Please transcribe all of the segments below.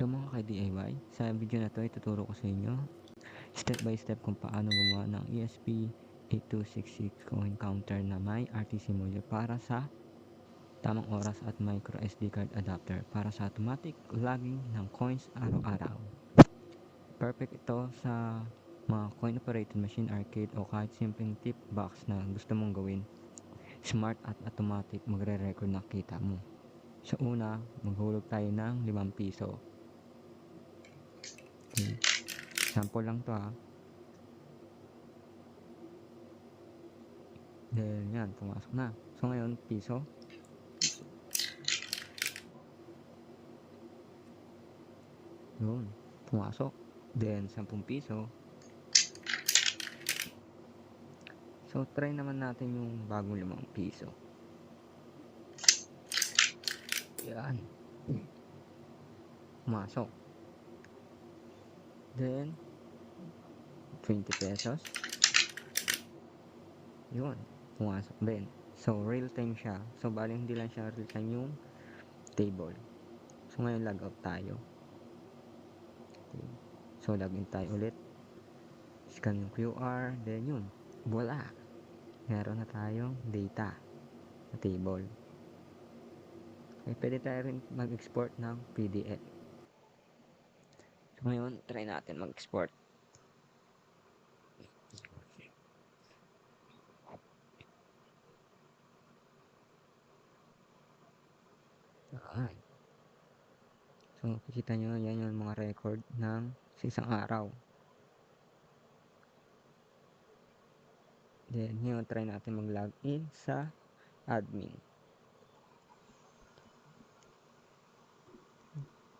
Hello mga ka-DIY, sa video na to ituturo ko sa inyo step by step kung paano gumawa ng ESP8266 coin counter na may RTC module para sa tamang oras at micro SD card adapter para sa automatic logging ng coins araw-araw. Perfect ito sa mga coin operated machine arcade o kahit simpleng tip box na gusto mong gawin smart at automatic magre-record na kita mo. Sa una, maghulog tayo ng 5 piso. Okay. Sample lang to ha. Then yan, pumasok na. So ngayon, piso. Yun, pumasok. Then, 10 piso. So, try naman natin yung bagong 5 piso. Yan. Pumasok. Then, 20 pesos. Yun, pumasok din. So, real time siya. So, bali hindi lang siya real time yung table. So, ngayon log out tayo. Okay. So, login tayo ulit. Scan yung QR. Then, yun. Voila! Meron na tayong data na table. Okay, pwede tayo rin mag-export ng PDF. Ngayon, try natin mag-export. Ayan. So, kikita nyo, yan yung mga record ng sa isang araw. Then, ngayon, try natin mag-login sa admin.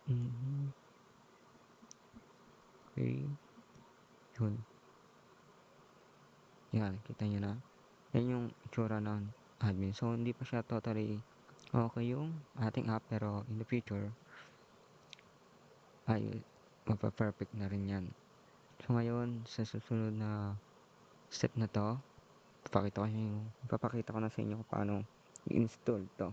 Mhm. Okay. Yun. Yan, kita nyo na. Yan yung itsura ng admin. So, hindi pa siya totally okay yung ating app. Pero, in the future, ay, mapa-perfect na rin yan. So, ngayon, sa susunod na step na to, papakita ko, yung, papakita ko na sa inyo kung paano i-install to.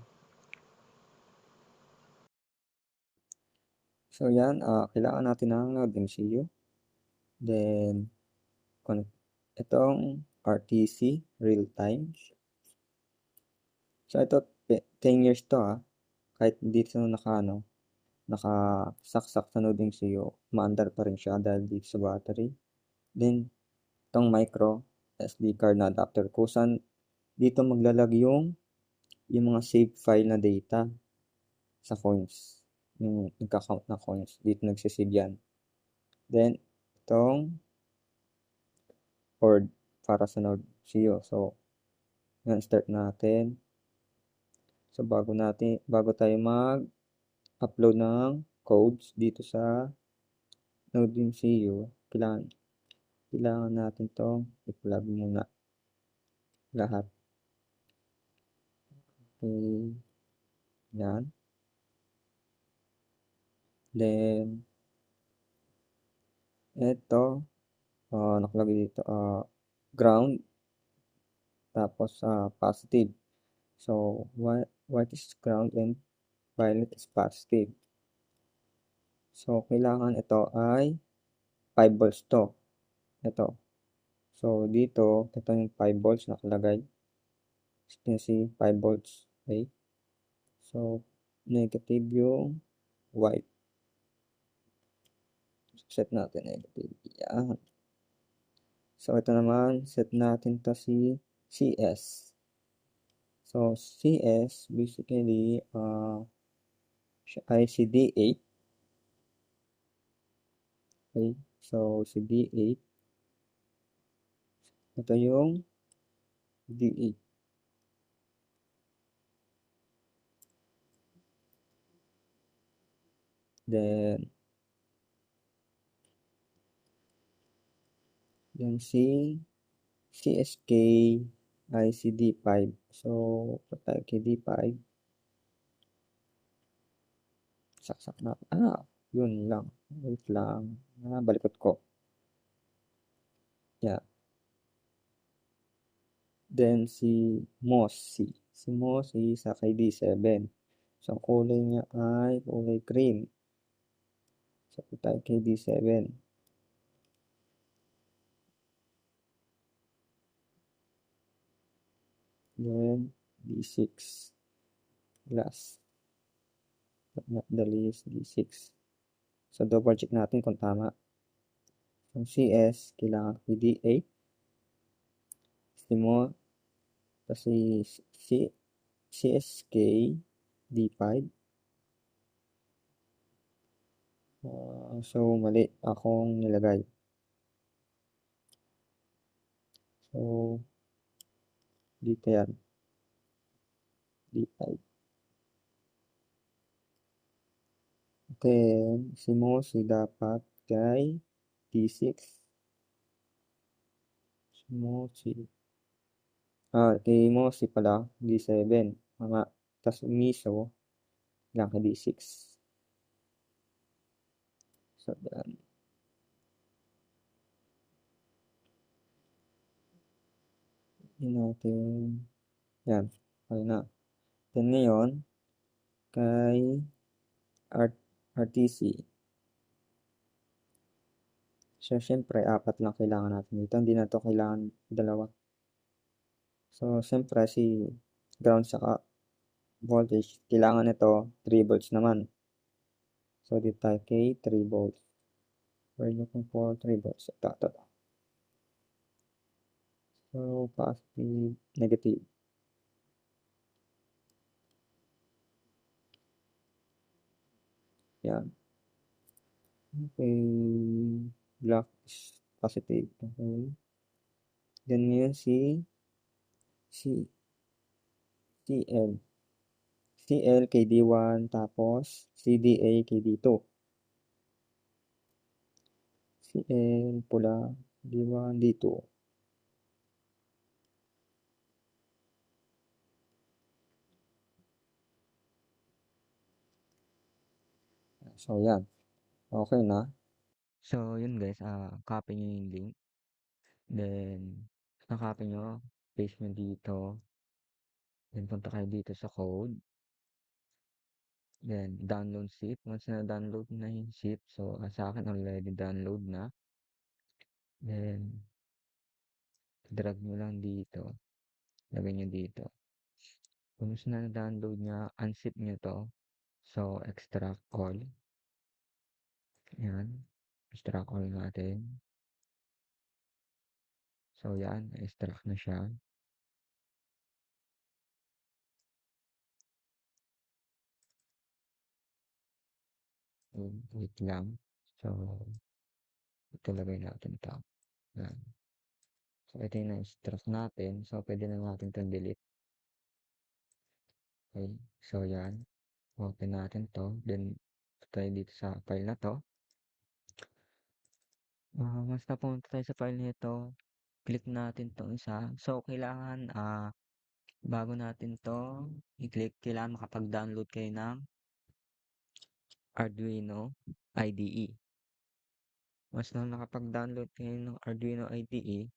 So, yan. Uh, kailangan natin ng Node MCU. Then, itong RTC real time. So, ito 10 years to ha. Kahit dito naka ano, nakasaksak sa Node MCU, maandar pa rin siya dahil dito sa battery. Then, itong micro SD card na adapter kung saan dito maglalag yung yung mga save file na data sa coins yung nagka-count na coins. Dito nagsisave yan. Then, itong board para sa Node CEO. So, yan, start natin. So, bago natin, bago tayo mag-upload ng codes dito sa Node CEO, kailangan, kailangan natin itong i-plug muna lahat. Okay. Yan. Then, ito, uh, nakalagay dito, uh, ground, tapos uh, positive. So, white, white is ground and violet is positive. So, kailangan ito ay 5 volts to. Ito. So, dito, ito yung 5 volts nakalagay. As you can see, 5 volts. Okay. So, negative yung white set natin negative. Yan. So, ito naman, set natin to si CS. So, CS, basically, uh, ay si D8. Okay. So, si D8. Ito yung D8. Then, Yung si CSK ay si D5. So, patay kay D5. Saksak na. Ah, yun lang. Wait lang. Ah, balikot ko. Yeah. Then, si Mossy. Si Mossy sa kay D7. So, ang kulay niya ay kulay green. So, tayo kay D7. Then, D6. Last. But not the least, D6. So, double check natin kung tama. So, CS, kailangan kay D8. Si mo, kasi si CSK, D5. Uh, so, mali akong nilagay. So, dito yan. D5. Then, si Mosi dapat kay D6. Si Mosi. Ah, kay Mosi pala, D7. Mga, tas Miso, lang kay D6. So, yan. Yun natin. Yan. Okay na. Then ngayon, kay Art RTC. So, syempre, apat lang kailangan natin dito. Hindi na to kailangan dalawa. So, syempre, si ground saka voltage, kailangan nito 3 volts naman. So, dito tayo kay 3 volts. We're looking for 3 volts. Ito, ito, ito. So, positive, negative. Yan. Okay. Black is positive. Okay. Then ngayon si si CL. CL kay D1 tapos CDA kay D2. CL pula D1 D2. So, yan. Okay na. So, yun guys, ah copy nyo yung link. Then, na-copy nyo, paste nyo dito. Then, punta kayo dito sa code. Then, download zip. Once na download na yung zip, so ah, sa akin already download na. Then, drag nyo lang dito. Lagay nyo dito. Once na download nya, unzip nyo to. So, extract all. Yan. Extract all natin. So, yan. Extract na siya. Wait lang. So, ito lagay natin to. Yan. So, ito yung na-extract natin. So, pwede na natin itong delete. Okay. So, yan. Open natin to. Then, tayo dito sa file na to. Uh, once na pumunta tayo sa file nito, click natin tong isa. So, kailangan, ah, bago natin to i-click, kailangan makapag-download kayo ng Arduino IDE. Once na nakapag-download kayo ng Arduino IDE,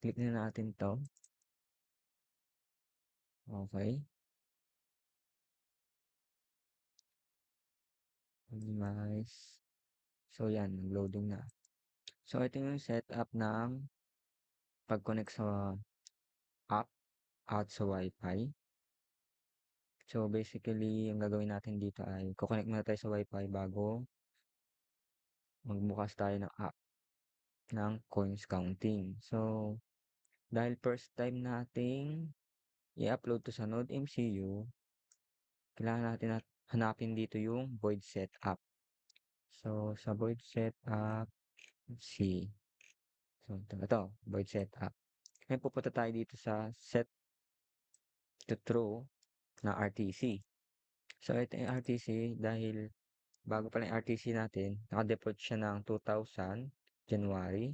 click na natin to. Okay. Minimize. So, yan, loading na. So, ito yung setup ng pag-connect sa app at sa Wi-Fi. So, basically, ang gagawin natin dito ay kukonect muna tayo sa Wi-Fi bago magbukas tayo ng app ng coins counting. So, dahil first time nating i-upload to sa Node MCU, kailangan natin at hanapin dito yung void setup. So, sa void setup, C. So, ito, ito void setup. Ngayon pupunta tayo dito sa set to true na RTC. So, ito yung RTC dahil bago pa lang yung RTC natin, naka-default siya ng 2000 January.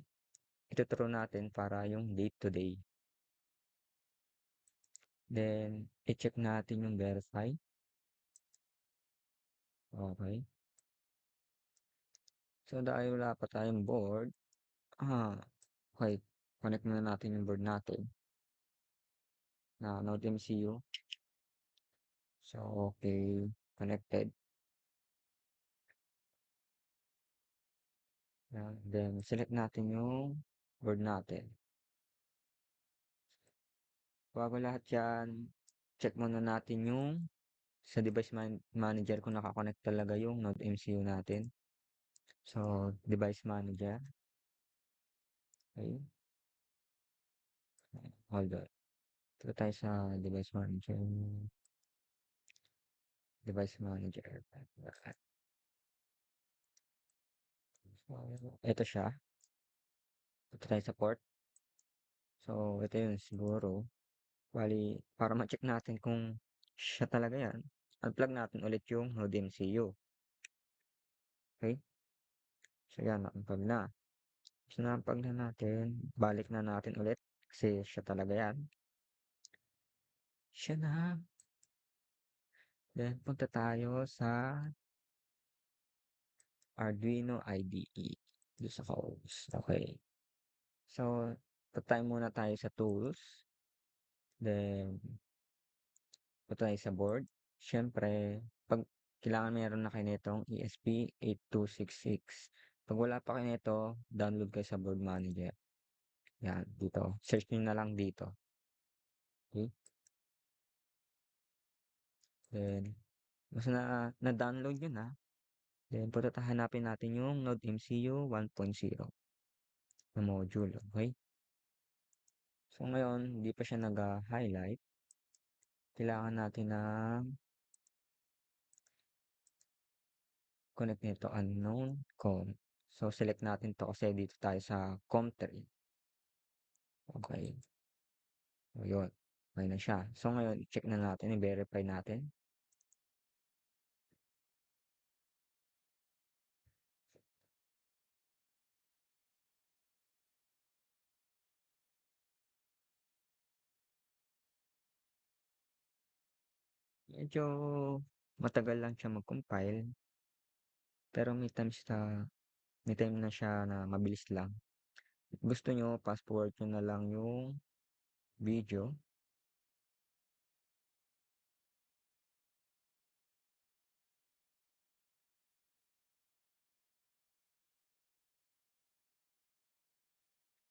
Ito true natin para yung date to day. Then, i-check natin yung verify. Okay. So, dahil wala pa tayong board, ah, okay, connect na natin yung board natin na Node MCU. So, okay, connected. Yan, then select natin yung board natin. Bago lahat yan, check muna natin yung sa device man manager kung nakakonect talaga yung Node MCU natin. So, device manager. Okay. Hold on. Ito tayo sa device manager. Device manager. Ito siya. Ito tayo sa port. So, ito yun siguro. Bali, para ma-check natin kung siya talaga yan, unplug natin ulit yung Node MCU. Okay? So, yan, na-unplug na. So, na-unplug na natin. Balik na natin ulit kasi siya talaga yan. Siya na. Then, punta tayo sa Arduino IDE. Doon sa codes. Okay. So, patay muna tayo sa tools. Then, punta tayo sa board. Siyempre, pag kailangan meron na kayo nitong ESP8266. Pag wala pa kayo nito, download kayo sa board manager. Yan, dito. Search nyo na lang dito. Okay? Then, mas na, na-download yun ha. Then, punta hanapin natin yung Node MCU 1.0 na module. Okay? So, ngayon, hindi pa siya nag-highlight. Kailangan natin na connect nito unknown com. So, select natin to kasi dito tayo sa COM3. Okay. So, yun. Okay na siya. So, ngayon, check na natin, i-verify natin. Medyo matagal lang siya mag-compile. Pero may times na may time na siya na mabilis lang. Gusto nyo, fast forward nyo na lang yung video.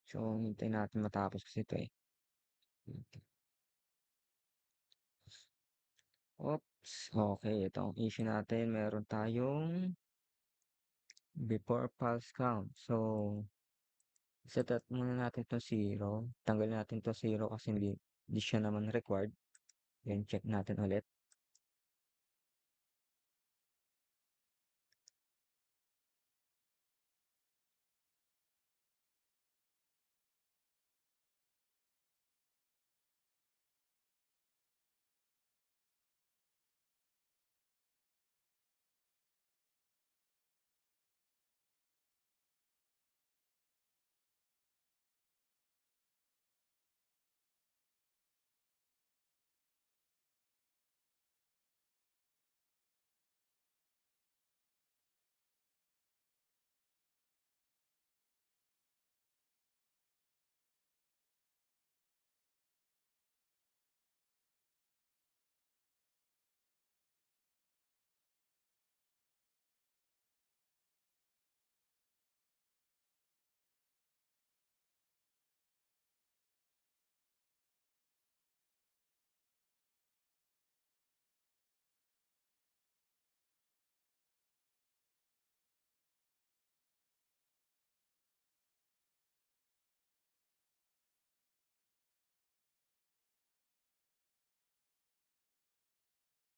So, hintayin natin matapos kasi ito eh. Oops. Okay, ito ang issue natin. Meron tayong before pulse count. So, set up muna natin to 0. Tanggalin natin to 0 kasi hindi, hindi siya naman required. Then, check natin ulit.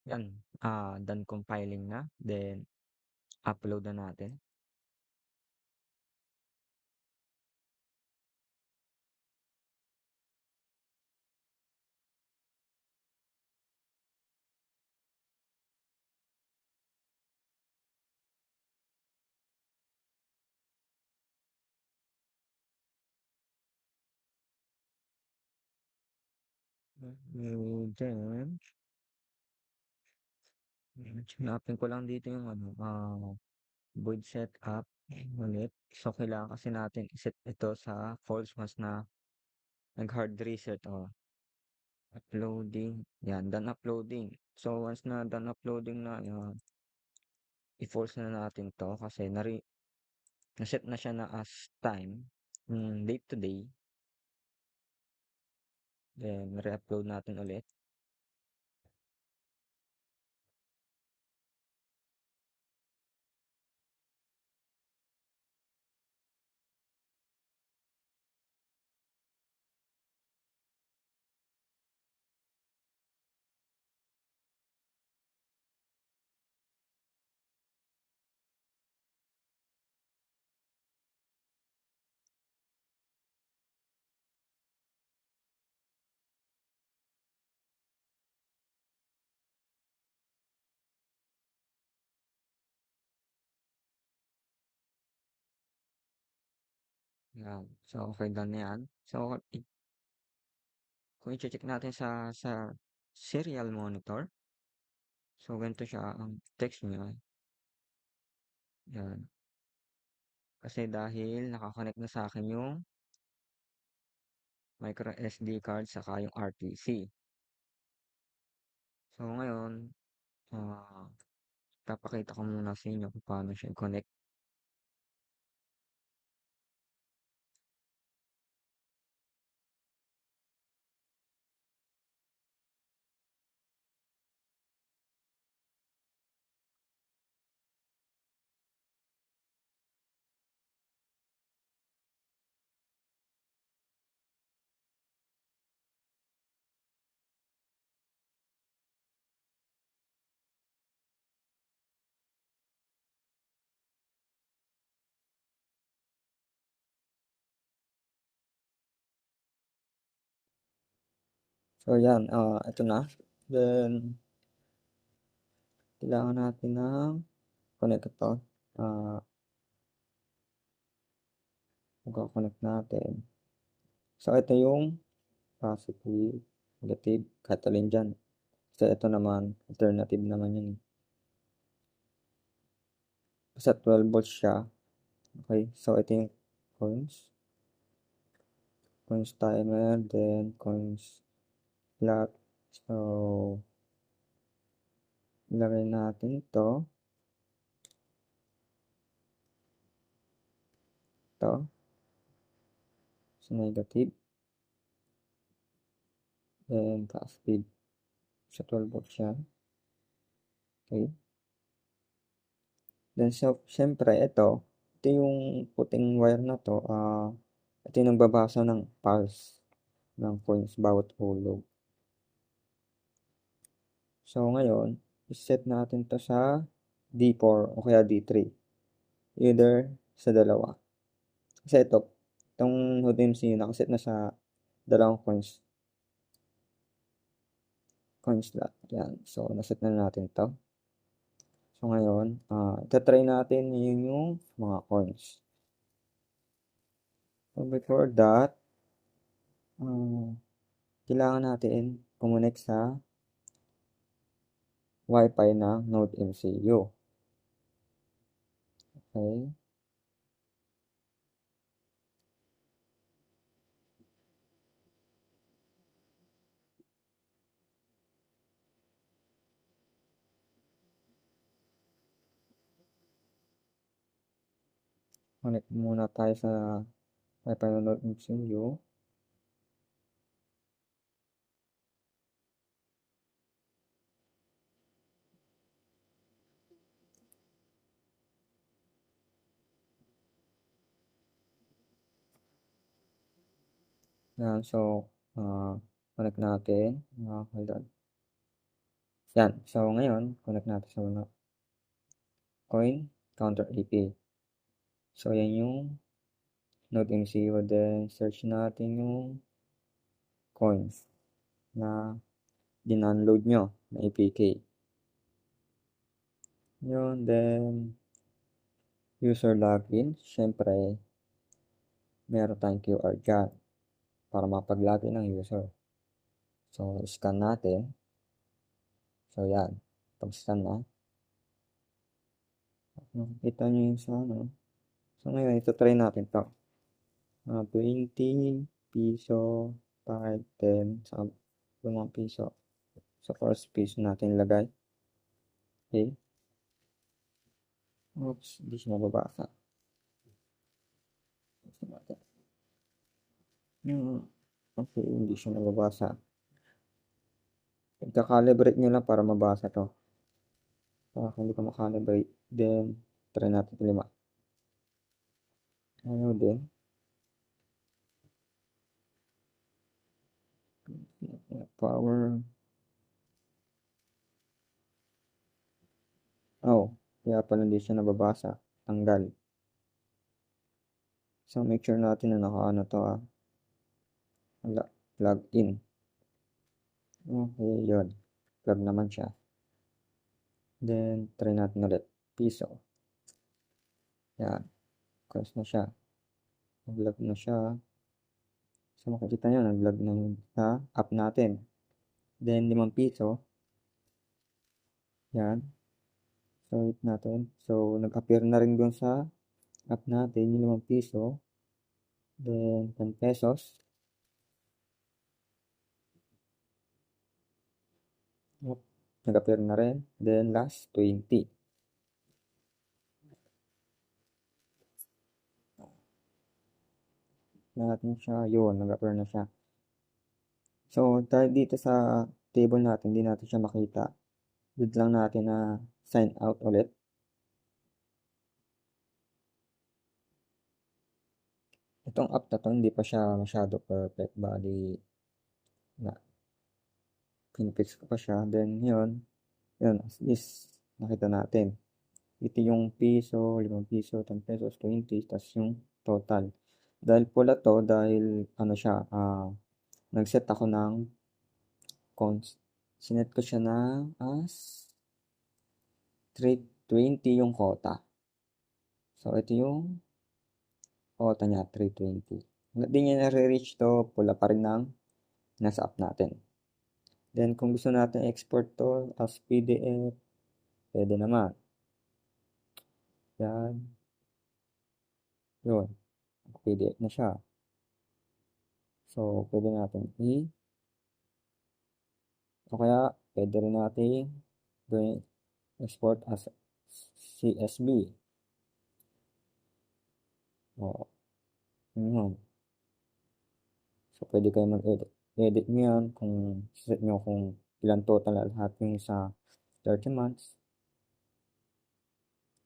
Yan. Ah, done compiling na. Then, upload na natin. Mm, Then, hanapin ko lang dito yung ano, ah, void setup ulit. So, kailangan kasi natin iset ito sa false once na nag-hard reset. Oh. Uploading. Yan, done uploading. So, once na done uploading na, yan, i-force na natin to kasi nari naset na siya na as time, yung date to day. Then, re-upload natin ulit. Yan. So, okay done na yan. So, kung i-che-check natin sa sa serial monitor. So, ganito siya ang text niya. Yan. Kasi dahil naka-connect na sa akin yung micro SD card saka yung RTC. So, ngayon, ah, ipapakita ko muna sa inyo kung paano siya i-connect. So, yan, ah, ito na. Then, kailangan natin ng connector. Ah Magko-connect natin. So, ito yung positive, negative, kahit alin dyan. So, ito naman, alternative naman yun. Basta 12 volts siya. Okay, so ito yung coins. Coins timer, then coins slot. So, ilagay natin ito. Ito. So, negative. Then, positive. So, 12 volts siya. Okay. Then, so, syempre, ito, ito yung puting wire na to, uh, ito yung nagbabasa ng pulse ng coins bawat hulog. So, ngayon, iset natin to sa D4 o kaya D3. Either sa dalawa. Kasi ito, itong HODMC nakaset na sa dalawang coins. Coin slot. Yan. So, naset na natin to. So, ngayon, uh, itatry natin yun yung mga coins. So, before that, uh, kailangan natin kumonek sa Wi-Fi ng Node MCU. Okay. Connect muna tayo sa Wi-Fi ng Node MCU. Yan, so, uh, connect natin. Uh, hold on. Yan, so ngayon, connect natin sa mga coin counter AP. So, yan yung Node MCU. Then, search natin yung coins na din-unload nyo na APK. Yun, then, user login. Siyempre, meron tayong QR dyan para mapag-login ng user. So, scan natin. So, yan. Pag-scan na. Kita nyo yung sa ano. So, ngayon, ito try natin to. Uh, 20 piso, 5, 10, sa 5 piso. So, first piso natin lagay. Okay. Oops, hindi siya mababasa. natin. Yung, okay, hindi siya nababasa. Pagka-calibrate nyo lang para mabasa to. Para kung hindi ka makalibrate, then, try natin ito lima. Ayaw din. Power. Oh, kaya pala hindi siya nababasa. Tanggal. So, make sure natin na naka-ano to ah. Plug in. Okay, yun. Plug naman siya. Then, try natin ulit. Piso. Yan. Close na siya. Nag-log na siya. So, makikita nyo, nag-log na yung sa app natin. Then, 5 piso. Yan. So, wait natin. So, nag-appear na rin dun sa app natin yung 5 piso. Then, 10 pesos. Nag-appear na rin. Then, last, 20. natin siya, yun, nag-appear na siya. So, dahil dito sa table natin, hindi natin siya makita. Dito lang natin na sign out ulit. Itong app na to, hindi pa siya masyado perfect. Bali, na, pinfix ko pa siya. Then, yun, yun, at least, nakita natin. Ito yung piso, 5 piso, 10 pesos, 20, tas yung total. Dahil pula to, dahil ano siya, ah, nag-set ako ng cons. Sinet ko siya na as 320 yung quota. So, ito yung quota niya, 320. Hanggat di niya nare-reach to, pula pa rin ng nasa app natin. Then, kung gusto natin export to as PDF, pwede naman. Yan. Yun. PDF na siya. So, pwede natin i o kaya, pwede rin natin gawin export as CSV. O, yun. So, pwede kayo mag-edit. Edit nyo yan kung set nyo kung ilan total lahat yung sa 30 months.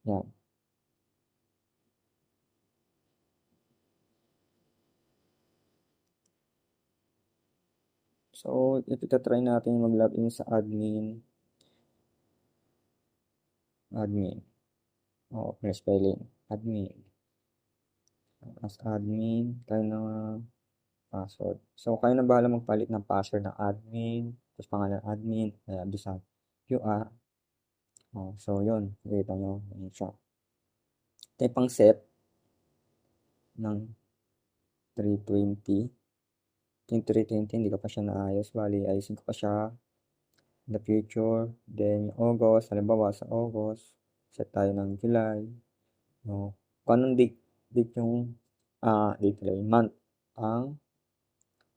Yan. So, ito try natin mag-login sa admin. Admin. Oh, spelling. Admin. As admin, tayo na password. So, kayo na bahala magpalit ng password ng admin. Tapos pangalan admin. Kaya doon sa QR. Oh, so, yun. Kita nyo. Yun siya. Ito pang set ng 320 yung 320 hindi ko pa siya naayos bali ayusin ko pa siya the future then August halimbawa sa August set tayo ng July no kung anong date, date yung uh, date lang month ang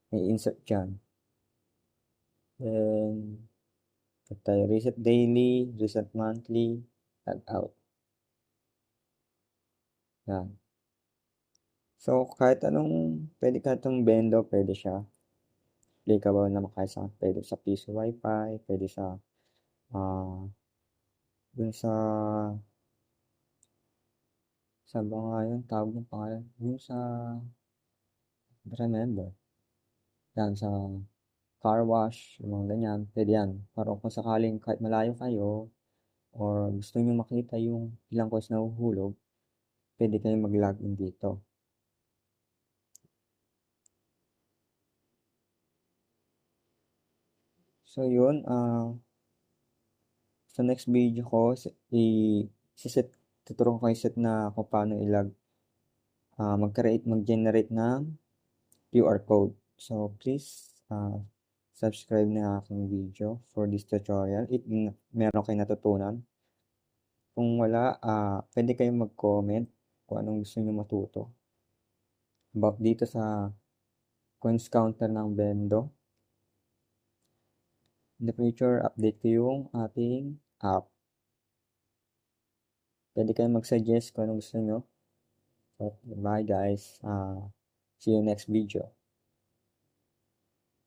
may insert dyan. Then set tayo reset daily reset monthly log out. Yan. So, kahit anong, pwede kahit anong bendo, pwede siya. Applicable naman kahit sa, pwede sa piso wifi, pwede sa, ah, uh, dun sa, sa nga yun, tawag ng pangalan, yung sa, remember, yan, sa car wash, yung mga ganyan, pwede yan. Pero kung sakaling kahit malayo kayo, or gusto nyo makita yung ilang coins na uhulog, pwede kayong mag-login dito. So, yun. Uh, sa next video ko, i-set, tuturuan ko kayo set na kung paano ilag, uh, mag-create, mag-generate ng QR code. So, please, uh, subscribe na aking video for this tutorial. If meron kayo natutunan. Kung wala, uh, pwede kayong mag-comment kung anong gusto nyo matuto. About dito sa coins counter ng Bendo in the future, update ko yung ating app. Pwede kayo mag-suggest kung anong gusto nyo. So, bye guys. Uh, see you next video.